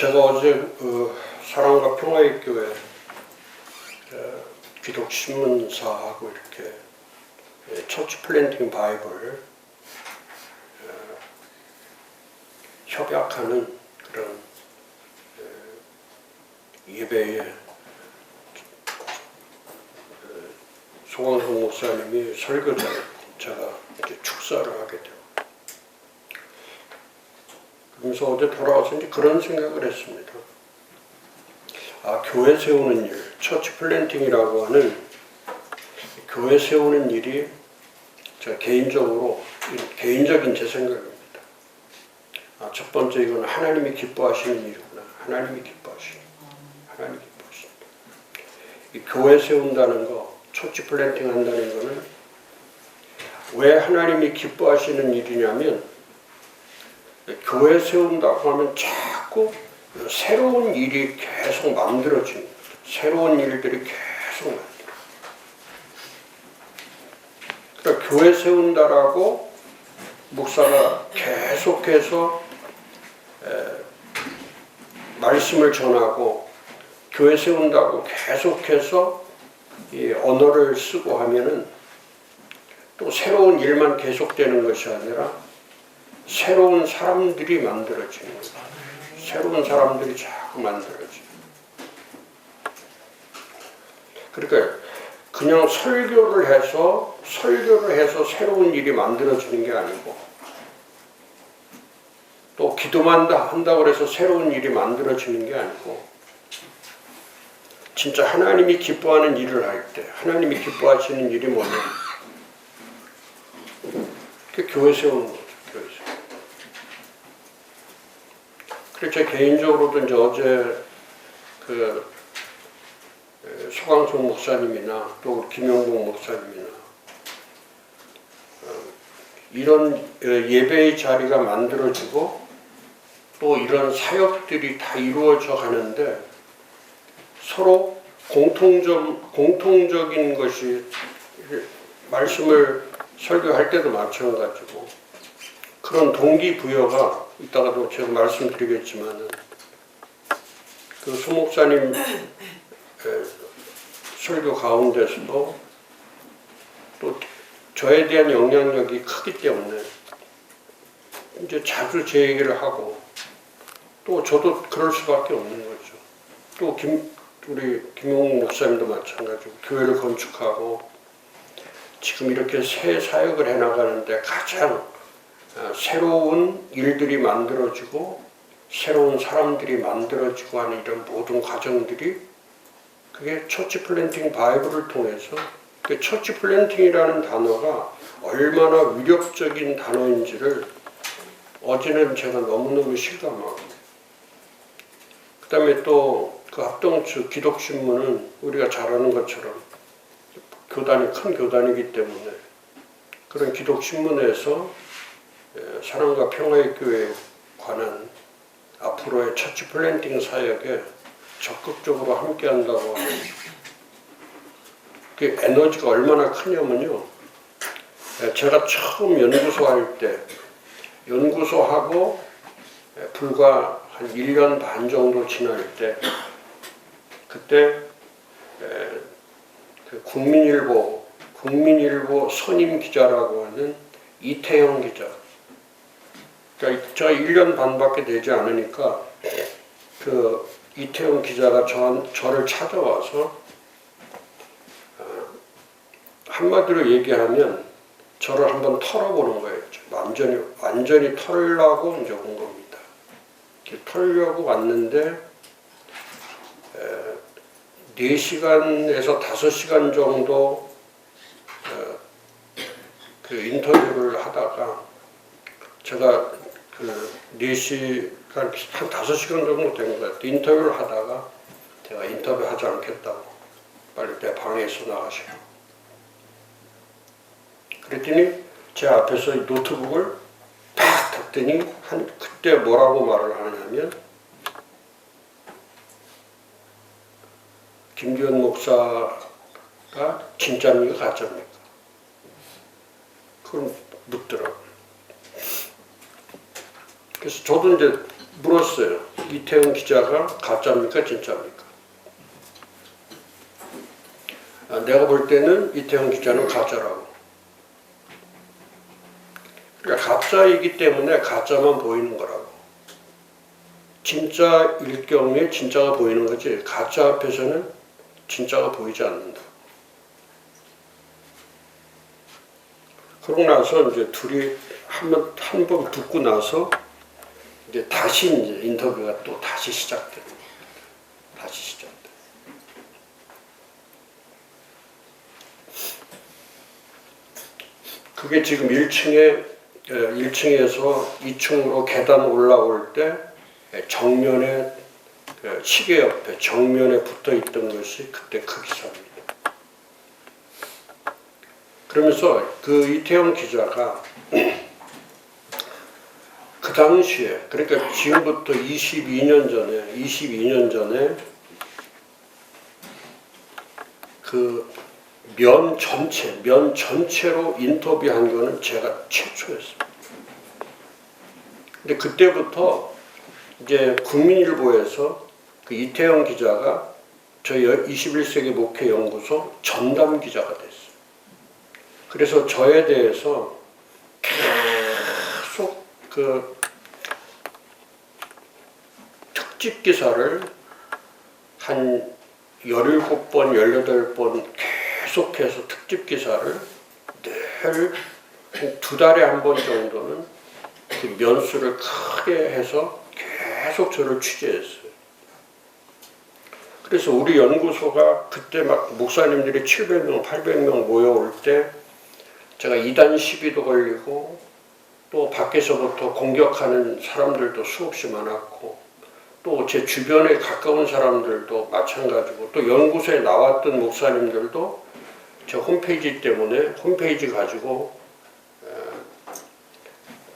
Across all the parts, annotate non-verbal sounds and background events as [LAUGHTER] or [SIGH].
제가 어제 어, 사랑과 평화의 교회 어, 기독 신문사하고 이렇게 예, 처치 플랜팅 바이블 어, 협약하는 그런 어, 예배에 어, 소광성 목사님이 설교자를 제가 이렇게 축사를 하게 되고 그러면서 어제 돌아와서 이제 그런 생각을 했습니다. 아, 교회 세우는 일, 처치 플랜팅이라고 하는 교회 세우는 일이 저 개인적으로 개인적인 제 생각입니다. 아, 첫 번째 이건 하나님이 기뻐하시는 일이구나. 하나님이 기뻐하시는 하나님이 기뻐하시는 이 교회 세운다는 거, 처치 플랜팅 한다는 거는 왜 하나님이 기뻐하시는 일이냐면 교회 세운다고 하면 자꾸 새로운 일이 계속 거죠. 새로운 일들이 계속 만들어. 그러니까 교회 세운다라고 목사가 계속해서 에, 말씀을 전하고 교회 세운다고 계속해서 이 언어를 쓰고 하면은 또 새로운 일만 계속되는 것이 아니라 새로운 사람들이 만들어지는 거죠. 새로운 사람들이 자꾸 만들어지는 그러니까 그냥 설교를 해서 설교를 해서 새로운 일이 만들어지는 게 아니고 또 기도만 한다고 해서 새로운 일이 만들어지는 게 아니고 진짜 하나님이 기뻐하는 일을 할 때 하나님이 기뻐하시는 일이 뭐냐. 교회 세우는 그래서 제 개인적으로도 이제 어제 그 에, 소강성 목사님이나 또 김용국 목사님이나 어, 이런 어, 예배의 자리가 만들어지고 또 이런 사역들이 다 이루어져 가는데 서로 공통적 공통적인 것이 말씀을 설교할 때도 마찬가지고 그런 동기부여가 이따가도 제가 말씀드리겠지만은 그 수목사님 에, 설교 가운데서도 또 저에 대한 영향력이 크기 때문에 이제 자주 제 얘기를 하고 또 저도 그럴 수밖에 없는 거죠. 또 김, 우리 김용욱 목사님도 마찬가지고 교회를 건축하고 지금 이렇게 새 사역을 해나가는데 가장 어, 새로운 일들이 만들어지고 새로운 사람들이 만들어지고 하는 이런 모든 과정들이 그게 처치 플랜팅 바이블을 통해서 그 처치 플랜팅이라는 단어가 얼마나 위력적인 단어인지를 어제는 제가 너무너무 실감하고 그 다음에 또 그 합동수 기독신문은 우리가 잘 아는 것처럼 교단이 큰 교단이기 때문에 그런 기독신문에서 에, 사랑과 평화의 교회에 관한 앞으로의 처치 플랜팅 사역에 적극적으로 함께 한다고 하는 그 에너지가 얼마나 크냐면요. 에, 제가 처음 연구소 할 때 연구소하고 에, 불과 한 1년 반 정도 지날 때 그때 에, 그 국민일보 국민일보 선임 기자라고 하는 이태영 기자. 그러니까 저 1년 반밖에 되지 않으니까 그 이태영 기자가 저, 저를 찾아와서 어, 한마디로 얘기하면 저를 한번 털어보는 거예요. 완전히 완전히 털려고 이제 온 겁니다. 털려고 왔는데 에, 4시간에서 5시간 정도 어, 그 인터뷰를 하다가 제가 그 4시간, 한 5시간 정도 된 것 같아요. 인터뷰를 하다가 제가 인터뷰 하지 않겠다고 빨리 내 방에서 나가시라고. 그랬더니 제 앞에서 이 노트북을 딱 닫더니 한 그때 뭐라고 말을 하냐면 김기현 목사가 진짜입니까 가짜입니까? 그걸 묻더라고요. 그래서 저도 이제 물었어요. 이태원 기자가 가짜입니까 진짜입니까? 아, 내가 볼 때는 이태원 기자는 가짜라고. 그러니까 가짜이기 때문에 가짜만 보이는 거라고. 진짜일 경우에 진짜가 보이는 거지 가짜 앞에서는 진짜가 보이지 않는다. 그러고 나서 이제 둘이 한번 한 번 듣고 나서 이제 다시 이제 인터뷰가 또 다시 시작돼요. 다시 시작돼. 그게 지금 1층에 1층에서 2층으로 계단 올라올 때 정면에 그 시계 옆에 정면에 붙어 있던 것이 그때 그 기사입니다. 그러면서 그 이태영 기자가 [CLEARS THROAT] 그 당시에 그러니까 지금부터 22년 전에 22년 전에 그 면 전체 면 전체로 인터뷰한 거는 제가 최초였습니다. 근데 그때부터 이제 국민일보에서 그 이태영 기자가 저 21세기 목회 연구소 전담 기자가 됐어요. 그래서 저에 대해서 그 특집 기사를 한 17번, 18번 계속해서 특집 기사를 늘 두 달에 한 번 정도는 그 면수를 크게 해서 계속 저를 취재했어요. 그래서 우리 연구소가 그때 막 목사님들이 700명, 800명 모여올 때 제가 이단 시비도 걸리고 또 밖에서부터 공격하는 사람들도 수없이 많았고 또 제 주변에 가까운 사람들도 마찬가지고 또 연구소에 나왔던 목사님들도 제 홈페이지 때문에 홈페이지 가지고 에,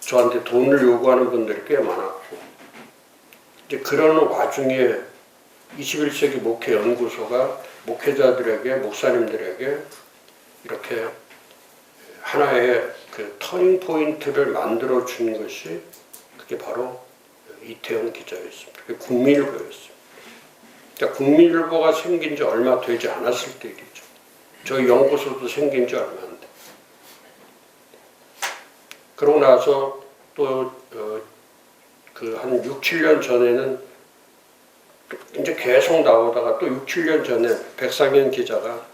저한테 돈을 요구하는 분들이 꽤 많았고 이제 그러는 와중에 21세기 목회 연구소가 목회자들에게 목사님들에게 이렇게 하나의 그 터닝 포인트를 만들어 준 것이 그게 바로 이태원 기자였습니다. 그게 국민일보였습니다. 그러니까 국민일보가 생긴 지 얼마 되지 않았을 때 일이죠. 저희 연구소도 생긴 지 얼마 안 돼. 그러고 나서 또 그 한 6, 7년 전에는 이제 계속 나오다가 또 6, 7년 전에 백상현 기자가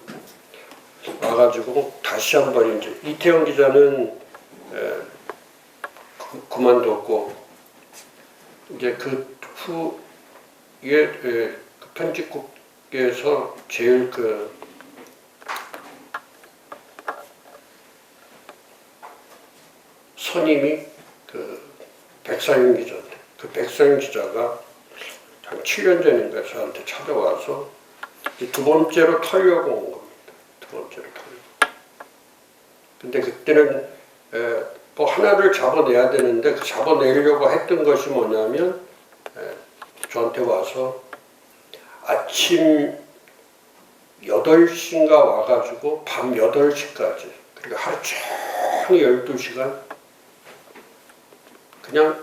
와가지고 다시 한번 이제 이태원 기자는 에, 그, 그만뒀고 이제 그 후에 에, 그 편집국에서 제일 그 선임이 그 백상윤 기자인데 그 백상윤 기자가 한 7년 전인가 저한테 찾아와서 두 번째로 털려고 온 겁니다. 두 번째로 털려고. 근데 그때는 에, 뭐 하나를 잡아내야 되는데 그 잡아내려고 했던 것이 뭐냐면 에, 저한테 와서 아침 8시인가 와가지고 밤 8시까지 그리고 하루 종일 12시간 그냥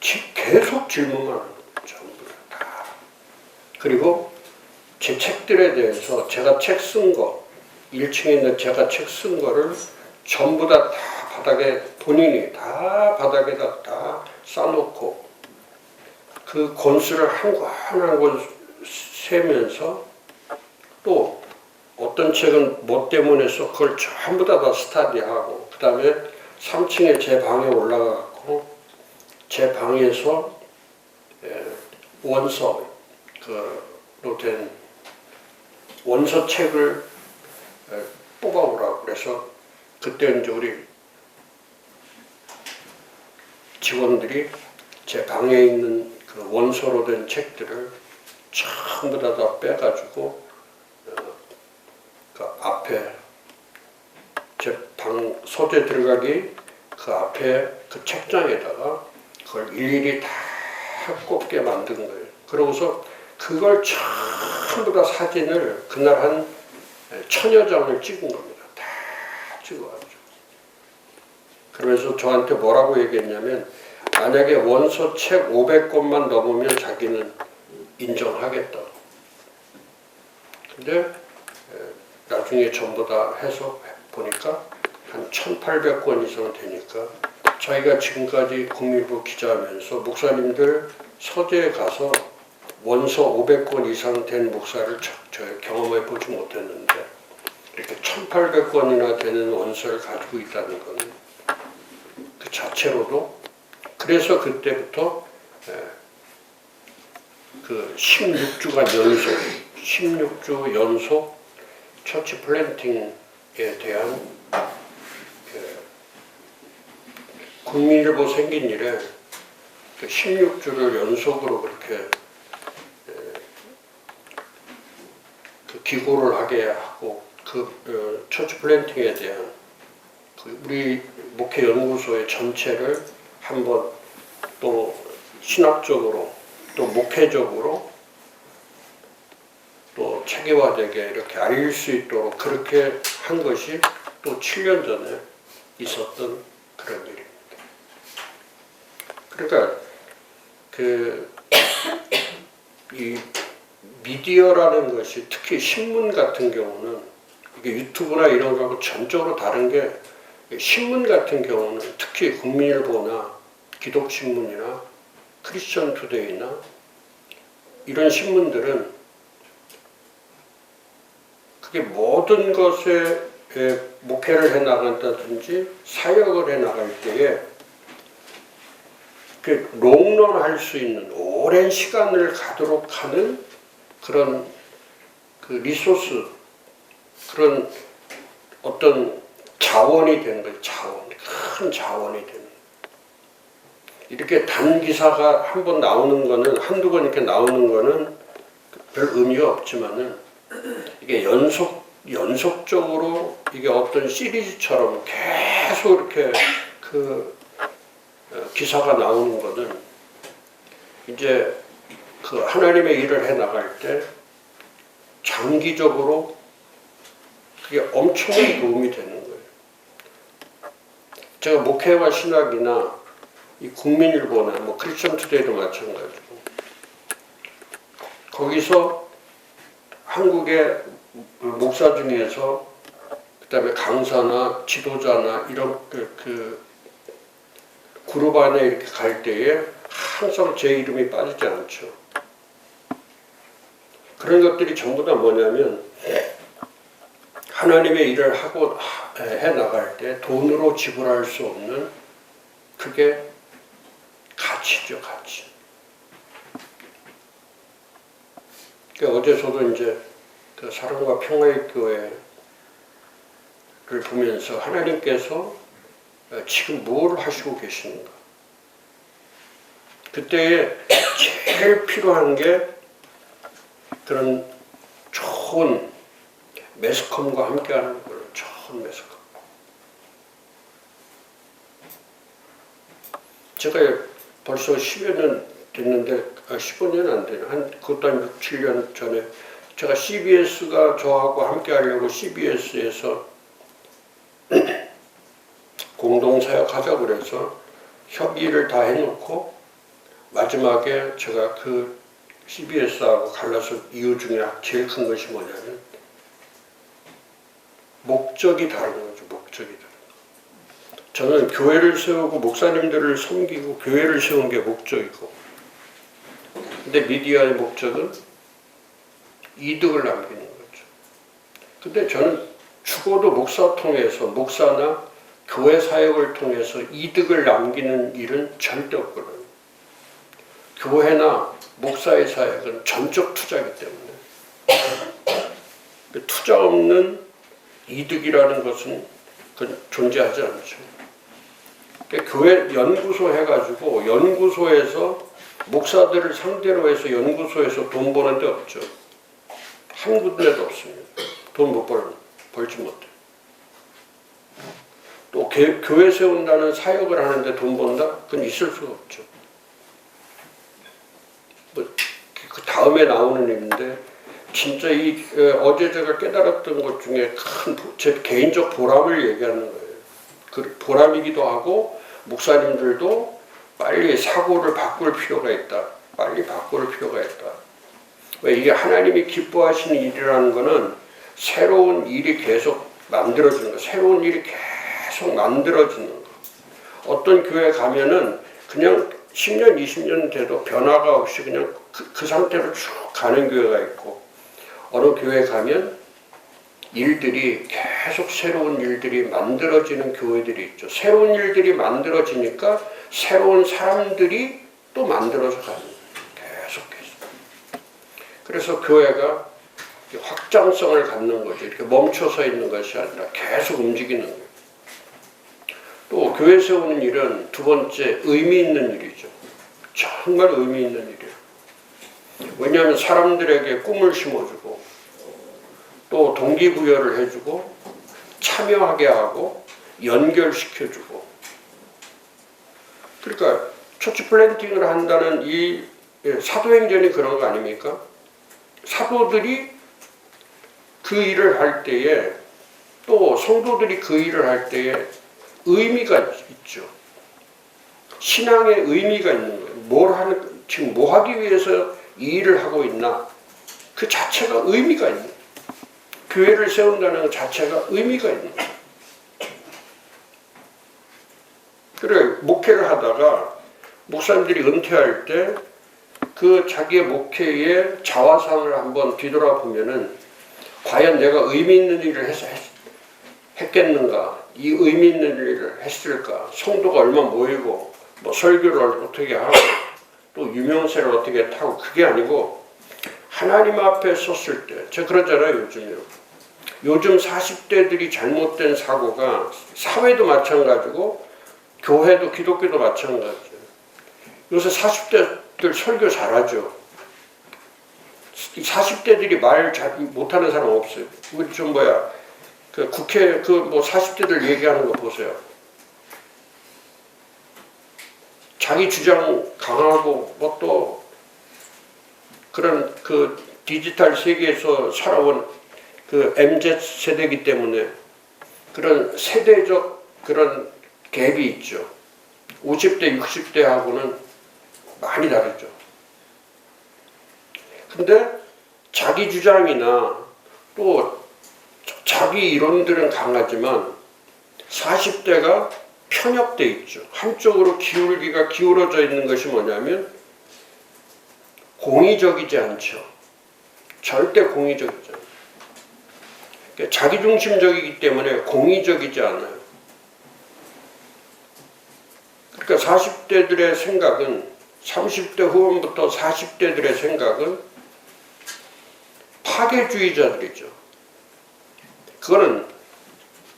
지- 계속 질문만 하는 거예요. 전부 다. 그리고 제 책들에 대해서 제가 책 쓴 거, 1층에 있는 제가 책 쓴 거를 전부 다, 다 바닥에 본인이 다 바닥에다 다 싸놓고 그 권수를 한권한권 세면서 또 어떤 책은 뭐 때문에 써? 그걸 전부 다, 다 스타디하고 그 다음에 3층에 제 방에 올라가고 제 방에서 에, 원서 그로 된 원서 책을 에, 뽑아오라고 그래서 그때 이제 우리 직원들이 제 방에 있는 그 원서로 된 책들을 전부 다, 다 빼가지고 어, 그 앞에 제 방 소재 들어가기 그 앞에 그 책장에다가 그걸 일일이 다 꼽게 만든 거예요. 그러고서 그걸 전부 다 사진을 그날 한 천여 장을 찍은 겁니다. 다 찍어가지고. 그러면서 저한테 뭐라고 얘기했냐면 만약에 원서 책 500권만 넘으면 자기는 인정하겠다. 근데 에, 나중에 전부 다 해서 보니까 한 1800권 이상 되니까 자기가 지금까지 국민부 기자하면서 목사님들 서재에 가서 원서 500권 이상 된 목사를 저, 저 경험해 보지 못했는데 이렇게 1800권이나 되는 원서를 가지고 있다는 것은 그 자체로도 그래서 그때부터 에, 그 16주간 연속 16주 연속 처치 플랜팅에 대한 그 국민일보 생긴 그 16주를 연속으로 그렇게 에, 그 기고를 하게 하고 그 어, 처치 플랜팅에 대한 그 우리 목회 연구소의 전체를 한번 또 신학적으로 또 목회적으로 또 체계화되게 이렇게 알릴 수 있도록 그렇게 한 것이 또 7년 전에 있었던 그런 일입니다. 그러니까 그 [COUGHS] 이 미디어라는 것이 특히 신문 같은 경우는 이게 유튜브나 이런 거하고 전적으로 다른 게 신문 같은 경우는 특히 국민일보나 기독신문이나 크리스천 투데이나 이런 신문들은 그게 모든 것에 에, 목회를 해 나간다든지 사역을 해 나갈 때에 그 롱런할 수 있는 오랜 시간을 가도록 하는 그런 그 리소스 그런 어떤 자원이 되는 거예요. 자원 큰 자원이 되는 이렇게 단 기사가 한 번 나오는 거는 한두 번 이렇게 나오는 거는 별 의미가 없지만은 이게 연속 연속적으로 이게 어떤 시리즈처럼 계속 이렇게 그 어, 기사가 나오는 거는 이제 그 하나님의 일을 해 나갈 때 장기적으로 그게 엄청난 도움이 되는 거예요. 제가 목회와 신학이나 이 국민일보나 뭐 크리스천 투데이도 마찬가지고 거기서 한국의 목사 중에서 그다음에 강사나 지도자나 이런 그, 그 그룹 안에 이렇게 갈 때에 항상 제 이름이 빠지지 않죠. 그런 것들이 전부 다 뭐냐면 하나님의 일을 하고 해 나갈 때 돈으로 지불할 수 없는 그게 가치죠, 가치. 그러니까 어제 저도 이제 그 사랑과 평화의 교회를 보면서 하나님께서 지금 뭘 하시고 계시는가? 그때에 제일 필요한 게 그런 좋은 매스컴과 함께하는 거예요. 좋은 매스컴. 제가 벌써 10여 년 됐는데, 아, 15년 안 되나? 한, 그것도 한 6, 7년 전에 제가 CBS가 저하고 함께 하려고 CBS에서 공동사역 하자고 그래서 협의를 다 해놓고 마지막에 제가 그 CBS하고 갈라서 이유 중에 제일 큰 것이 뭐냐면 목적이 다른 거죠. 목적이 다른 거. 저는 교회를 세우고 목사님들을 섬기고 교회를 세운 게 목적이고 근데 미디어의 목적은 이득을 남기는 거죠. 근데 저는 죽어도 목사 통해서 목사나 교회 사역을 통해서 이득을 남기는 일은 절대 없거든요. 교회나 목사의 사역은 전적 투자이기 때문에 그 투자 없는 이득이라는 것은 존재하지 않죠. 그러니까 교회 연구소 해가지고 연구소에서 목사들을 상대로 해서 연구소에서 돈 버는 데 없죠. 한 군데도 없습니다. 돈 못 벌, 벌지 못해. 또 교, 교회 세운다는 사역을 하는데 돈 번다? 그건 있을 수가 없죠. 뭐, 그 다음에 나오는 일인데, 진짜 이 어, 어제 제가 깨달았던 것 중에 큰 제 개인적 보람을 얘기하는 거예요. 그 보람이기도 하고 목사님들도 빨리 사고를 바꿀 필요가 있다. 빨리 바꿀 필요가 있다. 왜 이게 하나님이 기뻐하시는 일이라는 거는 새로운 일이 계속 만들어지는 거, 새로운 일이 계속 만들어지는 거. 어떤 교회 가면은 그냥 10년, 20년 돼도 변화가 없이 그냥 그, 그 상태로 쭉 가는 교회가 있고 어느 교회 가면 일들이 계속 새로운 일들이 만들어지는 교회들이 있죠. 새로운 일들이 만들어지니까 새로운 사람들이 또 만들어서 가는. 계속해서. 그래서 교회가 확장성을 갖는 거죠. 이렇게 멈춰서 있는 것이 아니라 계속 움직이는 거예요. 또 교회 세우는 일은 두 번째 의미 있는 일이죠. 정말 의미 있는 일이에요. 왜냐하면 사람들에게 꿈을 심어주고 또 동기부여를 해주고 참여하게 하고 연결시켜주고 그러니까 처치 플랜팅을 한다는 이 예, 사도행전이 그런 거 아닙니까? 사도들이 그 일을 할 때에 또 성도들이 그 일을 할 때에 의미가 있죠. 신앙의 의미가 있는 거예요. 뭘 하는 지금 뭐 하기 위해서 이 일을 하고 있나? 그 자체가 의미가 있는 거예요. 교회를 세운다는 것 자체가 의미가 있는 거예요. 그래 목회를 하다가 목사님들이 은퇴할 때 그 자기의 목회의 자화상을 한번 뒤돌아보면은 과연 내가 의미 있는 일을 했, 했겠는가? 이 의미 있는 일을 했을까? 성도가 얼마 모이고 뭐 설교를 어떻게 하고 또 유명세를 어떻게 타고 그게 아니고 하나님 앞에 섰을 때 제가 그러잖아요 요즘요. 요즘 40대들이 잘못된 사고가 사회도 마찬가지고 교회도 기독교도 마찬가지예요. 요새 40대들 설교 잘하죠. 40대들이 말 잘 못하는 사람 없어요. 우리 좀 뭐야 그 국회 그 뭐 40대들 얘기하는 거 보세요. 자기 주장 강하고 뭐 또 그런 그 디지털 세계에서 살아온 그 MZ 세대이기 때문에 그런 세대적 그런 갭이 있죠. 50대, 60대하고는 많이 다르죠. 근데 자기 주장이나 또 자기 이론들은 강하지만 40대가 편협돼 있죠. 한쪽으로 기울기가 기울어져 있는 것이 뭐냐면 공의적이지 않죠. 절대 공의적이지. 그러니까 자기중심적이기 때문에 공의적이지 않아요. 그러니까 40대들의 생각은 30대 후반부터 40대들의 생각은 파괴주의자들이죠. 그거는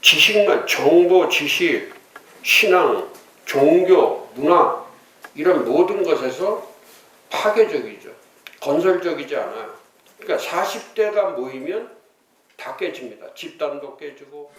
지식만, 정보, 지식, 신앙, 종교, 문화 이런 모든 것에서 파괴적이죠. 건설적이지 않아요. 그러니까 40대가 모이면 다 깨집니다. 집단도 깨지고